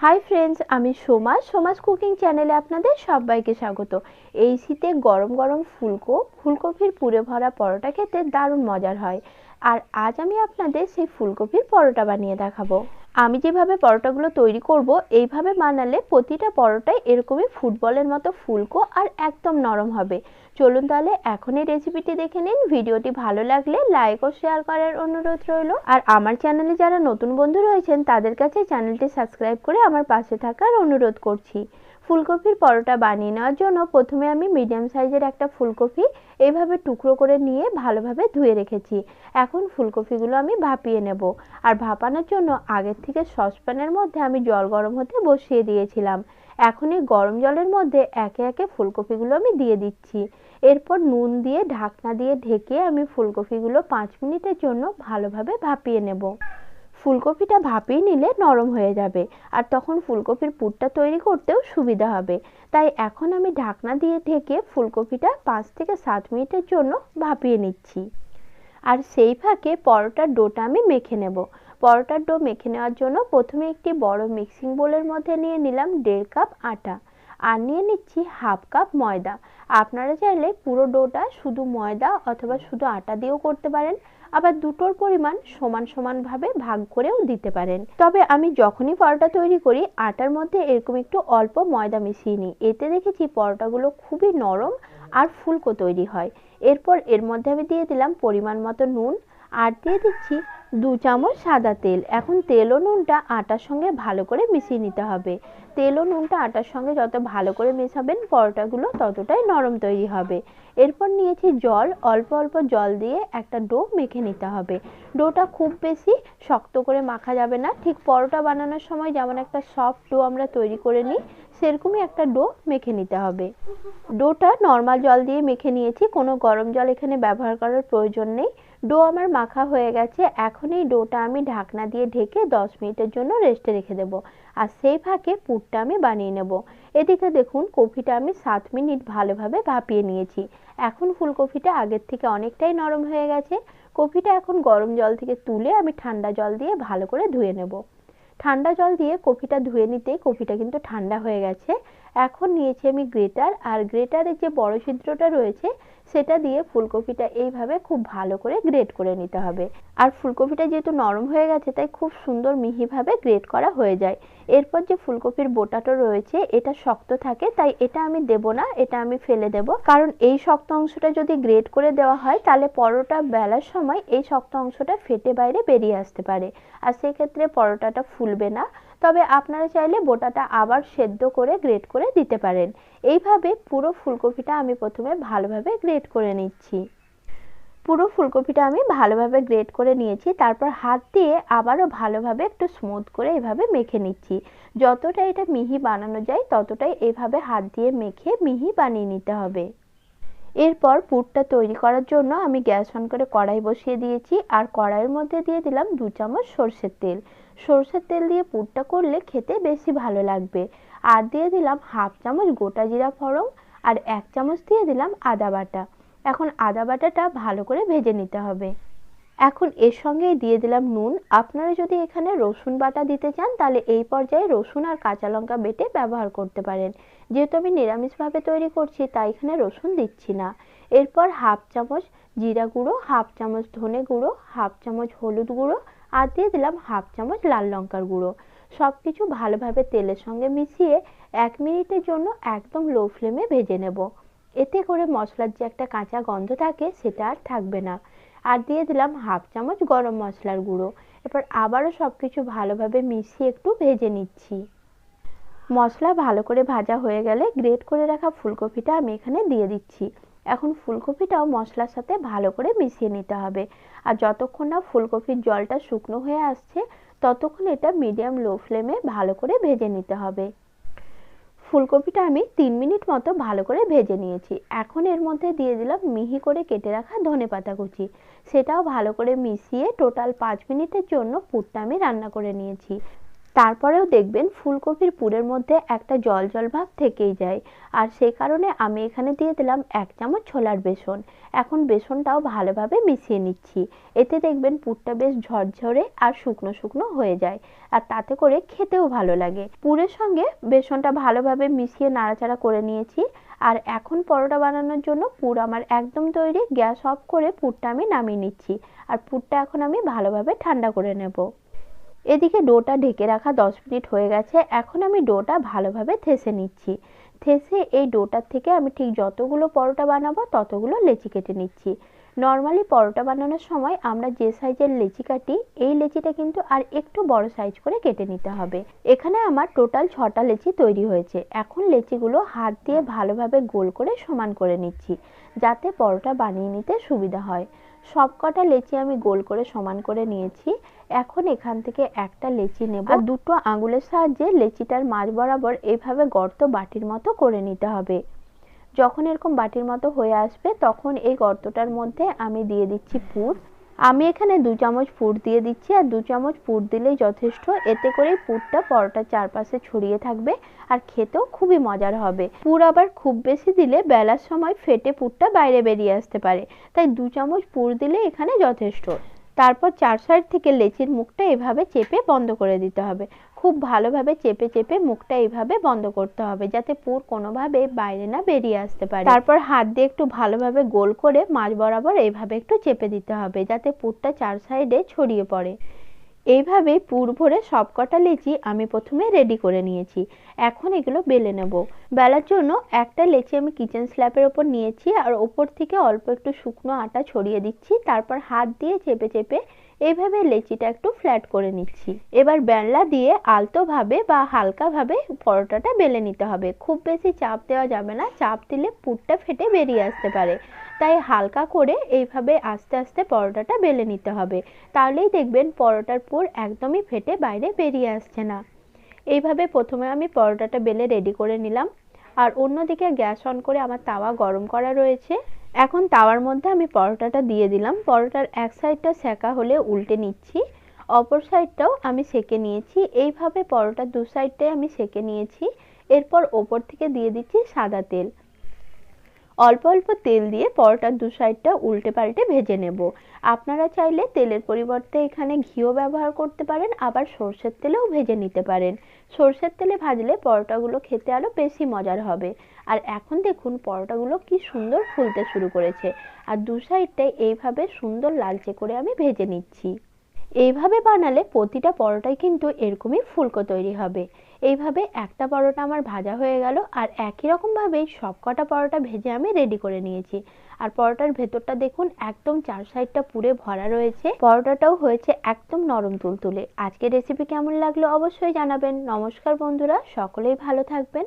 Hi friends আমি Soma, Soma's cooking চ্যানেলে আপনাদের সবাইকে স্বাগত। এই শীতে গরম গরম ফুলকো, ফুলকপির পুরে ভরা পরোটা খেতে দারুণ মজার হয়। আর আজ আমি আপনাদের সেই ফুলকপির পরোটা বানিয়ে দেখাবো। আমি যেভাবে পরোটাগুলো তৈরি করব, এইভাবে বানালে প্রতিটা পরোটাই এরকমই ফুটবলের মতো ফুলকো আর একদম নরম হবে। চলুন তাহলে এখন এই রেসিপিটি দেখে নিন। ভিডিওটি ভালো লাগলে লাইক ও শেয়ার করার অনুরোধ রইল। আর আমার চ্যানেলে যারা নতুন বন্ধু রয়েছেন, তাদের কাছে চ্যানেলটি সাবস্ক্রাইব করে আমার পাশে থাকার অনুরোধ করছি। ফুলকপির পরোটা বানিয়ে নেওয়ার জন্য প্রথমে আমি মিডিয়াম সাইজের একটা ফুলকপি এইভাবে টুকরো করে নিয়ে ভালোভাবে ধুয়ে রেখেছি। এখন ফুলকপিগুলো আমি ভাপিয়ে নেব। আর ভাপানোর জন্য আগের থেকে সসপ্যানের মধ্যে আমি জল গরম হতে বসিয়ে দিয়েছিলাম। এখন এই গরম জলের মধ্যে একে একে ফুলকপিগুলো আমি দিয়ে দিচ্ছি। এরপর নুন দিয়ে, ঢাকনা দিয়ে ঢেকে আমি ফুলকপিগুলো পাঁচ মিনিটের জন্য ভালোভাবে ভাপিয়ে নেব। ফুলকপিটা ভাপিয়ে নিলে নরম হয়ে যাবে আর তখন ফুলকপির পুরটা তৈরি করতেও সুবিধা হবে। তাই এখন আমি ঢাকনা দিয়ে ঢেকে ফুলকপিটা পাঁচ থেকে সাত মিনিটের জন্য ভাপিয়ে নিচ্ছি। আর সেই ফাঁকে পরোটার ডোটা আমি মেখে নেব। পরোটার ডো মেখে নেওয়ার জন্য প্রথমে একটি বড় মিক্সিং বোলের মধ্যে নিয়ে নিলাম দেড় কাপ আটা আর নিয়ে নিচ্ছি হাফ কাপ ময়দা। আপনারা চাইলে পুরো ডোটা শুধু ময়দা অথবা শুধু আটা দিয়েও করতে পারেন। আবার দুটোর পরিমাণ সমান সমানভাবে ভাগ করেও দিতে পারেন। তবে আমি যখনই পরোটা তৈরি করি, আটার মধ্যে এরকম একটু অল্প ময়দা মিশিয়ে নিই। এতে দেখেছি পরোটাগুলো খুবই নরম আর ফুলকো তৈরি হয়। এরপর এর মধ্যে আমি দিয়ে দিলাম পরিমাণ মতো নুন আর দিয়ে দিচ্ছি দু চামচ সাদা তেল। এখন তেল ও নুনটা আটার সঙ্গে ভালো করে মিশিয়ে নিতে হবে। তেল ও নুনটা আটার সঙ্গে যত ভালো করে মেশাবেন, পরোটাগুলো ততটাই নরম তৈরি হবে। এরপর নিয়েছি জল। অল্প অল্প জল দিয়ে একটা ডো মেখে নিতে হবে। ডোটা খুব বেশি শক্ত করে মাখা যাবে না। ঠিক পরোটা বানানোর সময় যেমন একটা সফট ডো আমরা তৈরি করে নিই, সেরকমই একটা ডো মেখে নিতে হবে। ডোটা নর্মাল জল দিয়ে মেখে নিয়েছি। কোনো গরম জল এখানে ব্যবহার করার প্রয়োজন নেই। ডো আমার মাখা হয়ে গেছে, এখন এই ডোটা আমি ঢাকনা দিয়ে ঢেকে দশ মিনিটের জন্য রেস্টে রেখে দেবো। আর সেই ফাঁকে পুরটা আমি বানিয়ে নেব। এদিকে দেখুন, কফিটা আমি সাত মিনিট ভালোভাবে ভাপিয়ে নিয়েছি। এখন ফুলকপিটা আগের থেকে অনেকটাই নরম হয়ে গেছে। কফিটা এখন গরম জল থেকে তুলে আমি ঠান্ডা জল দিয়ে ভালো করে ধুয়ে নেব। ঠান্ডা জল দিয়ে কফিটা ধুয়ে নিতেই কফিটা কিন্তু ঠান্ডা হয়ে গেছে। এখন নিয়েছি আমি গ্রেটার, আর গ্রেটারের যে বড় ছিদ্রটা রয়েছে সেটা দিয়ে ফুলকপিটা এইভাবে খুব ভালো করে গ্রেট করে নিতে হবে। আর ফুলকপিটা যেহেতু নরম হয়ে গেছে, তাই খুব সুন্দর মিহিভাবে গ্রেট করা হয়ে যায়। এরপর যে ফুলকপির বোটাটা রয়েছে, এটা শক্ত থাকে, তাই এটা আমি দেব না, এটা আমি ফেলে দেব। কারণ এই শক্ত অংশটা যদি গ্রেট করে দেওয়া হয়, তাহলে পরোটা বেলার সময় এই শক্ত অংশটা ফেটে বাইরে বেরিয়ে আসতে পারে। আর সেক্ষেত্রে পরোটাটা ফুলবে না। তবে আপনারা চাইলে বোটাটা আবার সেদ্ধ করে গ্রেট করে দিতে পারেন। এইভাবে পুরো ফুলকপিটা আমি প্রথমে ভালোভাবে গ্রেট করে নিচ্ছি। পুরো ফুলকপিটা আমি ভালোভাবে গ্রেট করে নিয়েছি, তারপর হাত দিয়ে আবারও ভালোভাবে একটু স্মুথ করে এভাবে মেখে নিচ্ছি। যতটা এটা মিহি বানানো যায়, ততটাই এভাবে হাত দিয়ে মেখে মিহি বানিয়ে নিতে হবে। এরপর পুরটা তৈরি করার জন্য আমি গ্যাস অন করে কড়াই বসিয়ে দিয়েছি, আর কড়াইয়ের মধ্যে দিয়ে দিলাম দু চামচ সর্ষের তেল। সর্ষের তেল দিয়ে পুরটা করলে খেতে বেশি ভালো লাগবে। আর দিয়ে দিলাম হাফ চামচ গোটা জিরা ফড়ং আর এক চামচ দিয়ে দিলাম আদা বাটা। এখন আদা বাটাটা ভালো করে ভেজে নিতে হবে। এখন এর সঙ্গেই দিয়ে দিলাম নুন। আপনারা যদি এখানে রসুন বাটা দিতে চান, তাহলে এই পর্যায়ে রসুন আর কাঁচা লঙ্কা বেটে ব্যবহার করতে পারেন। যেহেতু আমি নিরামিষভাবে তৈরি করছি, তাই এখানে রসুন দিচ্ছি না। এরপর হাফ চামচ জিরা গুঁড়ো, হাফ চামচ ধনে গুঁড়ো, হাফ চামচ হলুদ গুঁড়ো আর দিয়ে দিলাম হাফ চামচ লাল লঙ্কার গুঁড়ো। সব কিছু ভালোভাবে তেলের সঙ্গে মিশিয়ে এক মিনিটের জন্য একদম লো ফ্লেমে ভেজে নেব। এতে করে মশলার যে একটা কাঁচা গন্ধ থাকে সেটা আর থাকবে না। আর দিয়ে দিলাম হাফ চামচ গরম মশলার গুঁড়ো। এবার আবারও সব কিছু ভালোভাবে মিশিয়ে একটু ভেজে নিচ্ছি। মশলা ভালো করে ভাজা হয়ে গেলে গ্রেট করে রাখা ফুলকপিটা আমি এখানে দিয়ে দিচ্ছি। এখন ফুলকপিটাও মশলার সাথে ভালো করে মিশিয়ে নিতে হবে। আর যতক্ষণ না ফুলকপির জলটা শুকনো হয়ে আসছে, ততক্ষণ এটা মিডিয়াম লো ফ্লেমে ভালো করে ভেজে নিতে হবে। ফুলকপিটা আমি তিন মিনিট মতো ভালো করে ভেজে নিয়েছি। এখন এর মধ্যে দিয়ে দিলাম মিহি করে কেটে রাখা ধনে পাতা কুচি। সেটাও ভালো করে মিশিয়ে টোটাল পাঁচ মিনিটের জন্য পুরটা আমি রান্না করে নিয়েছি। তারপরেও দেখবেন ফুলকপির পুরের মধ্যে একটা জল জল ভাব থেকেই যায়। আর সেই কারণে আমি এখানে দিয়ে দিলাম এক চামচ ছোলার বেসন। এখন বেসনটাও ভালোভাবে মিশিয়ে নিচ্ছি। এতে দেখবেন পুরটা বেশ ঝরঝরে আর শুকনো শুকনো হয়ে যায়। আর তাতে করে খেতেও ভালো লাগে। পুরের সঙ্গে বেসনটা ভালোভাবে মিশিয়ে নাড়াচাড়া করে নিয়েছি। আর এখন পরোটা বানানোর জন্য পুর আমার একদম তৈরি। গ্যাস অফ করে পুরটা আমি নামিয়ে নিচ্ছি। আর পুরটা এখন আমি ভালোভাবে ঠান্ডা করে নেব। এদিকে ডোটা ঢেকে রাখা দশ মিনিট হয়ে গেছে। এখন আমি ডোটা ভালোভাবে থেসে নিচ্ছি। থেসে এই ডোটার থেকে আমি ঠিক যতগুলো পরোটা বানাবো, ততগুলো লেচি কেটে নিচ্ছি। নর্মালি পরোটা বানানোর সময় আমরা যে সাইজের লেচি কাটি, এই লেচিটা কিন্তু আর একটু বড় সাইজ করে কেটে নিতে হবে। এখানে আমার টোটাল ছটা লেচি তৈরি হয়েছে। এখন লেচিগুলো হাত দিয়ে ভালোভাবে গোল করে সমান করে নিচ্ছি, যাতে পরোটা বানিয়ে নিতে সুবিধা হয়। সব কটা লেচি আমি গোল করে সমান করে নিয়েছি। এখন এখান থেকে একটা লেচি নেব। আর দুটো আঙুলের সাহায্যে লেচিটার মাঝ বরাবর এইভাবে গর্ত বাটির মতো করে নিতে হবে। যখন এরকম বাটির মতো হয়ে আসবে তখন এই গর্তটার মধ্যে আমি দিয়ে দিচ্ছি পুর। আমি এখানে দু চামচ পুর দিয়ে দিচ্ছি আর দু চামচ পুর দিলেই যথেষ্ট। এতে করেই পুরটা পরোটার চারপাশে ছড়িয়ে থাকবে আর খেতেও খুবই মজার হবে। পুর আবার খুব বেশি দিলে বেলার সময় ফেটে পুরটা বাইরে বেরিয়ে আসতে পারে। তাই দু চামচ পুর দিলে এখানে যথেষ্ট। তারপর চার সাইড থেকে লেচির মুখটা এভাবে চেপে বন্ধ করে দিতে হবে। খুব ভালোভাবে চেপে চেপে মুখটা এইভাবে বন্ধ করতে হবে যাতে পুর কোনোভাবে বাইরে না বেরিয়ে আসতে পারে। তারপর হাত দিয়ে একটু ভালোভাবে গোল করে মাঝ বরাবর এইভাবে একটু চেপে দিতে হবে যাতে পুরটা চার সাইডে ছড়িয়ে পড়ে। এইভাবে পুর ভরে সবকটা লেচি আমি প্রথমে রেডি করে নিয়েছি। এখন এগুলো বেলে নেব। বেলার জন্য একটা লেচি আমি কিচেন স্ল্যাপের ওপর নিয়েছি আর ওপর থেকে অল্প একটু শুকনো আটা ছড়িয়ে দিচ্ছি। তারপর হাত দিয়ে চেপে চেপে এইভাবে লেচিটা একটু ফ্ল্যাট করে নিচ্ছি। এবার বেলনা দিয়ে আলতোভাবে বা হালকাভাবে পরোটাটা বেলে নিতে হবে। খুব বেশি চাপ দেওয়া যাবে না, চাপ দিলে পুরটা ফেটে বেরিয়ে আসতে পারে। তাই হালকা করে এইভাবে আস্তে আস্তে পরোটাটা বেলে নিতে হবে। তাহলেই দেখবেন পরোটার পুর একদমই ফেটে বাইরে বেরিয়ে আসছে না। এইভাবে প্রথমে আমি পরোটাটা বেলে রেডি করে নিলাম। আর অন্যদিকে গ্যাস অন করে আমার তাওয়া গরম করা রয়েছে। এখন তাওয়ার মধ্যে আমি পরোটাটা দিয়ে দিলাম। পরোটার এক সাইডটা সেকা হলে উল্টে নিচ্ছি, অপর সাইডটাও আমি সেকে নিয়েছি। এইভাবে পরোটার দু সাইডটাই আমি সেকে নিয়েছি। এরপর ওপর থেকে দিয়ে দিচ্ছি সাদা তেল। অল্প অল্প তেল দিয়ে পরোটার দু সাইডটা উল্টে পাল্টে ভেজে নেব। আপনারা চাইলে তেলের পরিবর্তে এখানে ঘিও ব্যবহার করতে পারেন, আবার সর্ষের তেলেও ভেজে নিতে পারেন। সর্ষের তেলে ভাজলে পরোটাগুলো খেতে আরও বেশি মজার হবে। আর এখন দেখুন পরোটাগুলো কি সুন্দর ফুলতে শুরু করেছে। আর দু সাইডটাই এইভাবে সুন্দর লালচে করে আমি ভেজে নিচ্ছি। এইভাবে বানালে প্রতিটা পরোটাই কিন্তু এরকমই ফুলকো তৈরি হবে। এইভাবে একটা পরোটা আমার ভাজা হয়ে গেল আর একই রকমভাবেই সব কটা পরোটা ভেজে আমি রেডি করে নিয়েছি। আর পরোটার ভেতরটা দেখুন একদম চার সাইডটা পুরে ভরা রয়েছে। পরোটাটাও হয়েছে একদম নরম তুলতুলে। আজকের রেসিপি কেমন লাগল অবশ্যই জানাবেন। নমস্কার বন্ধুরা, সকলেই ভালো থাকবেন।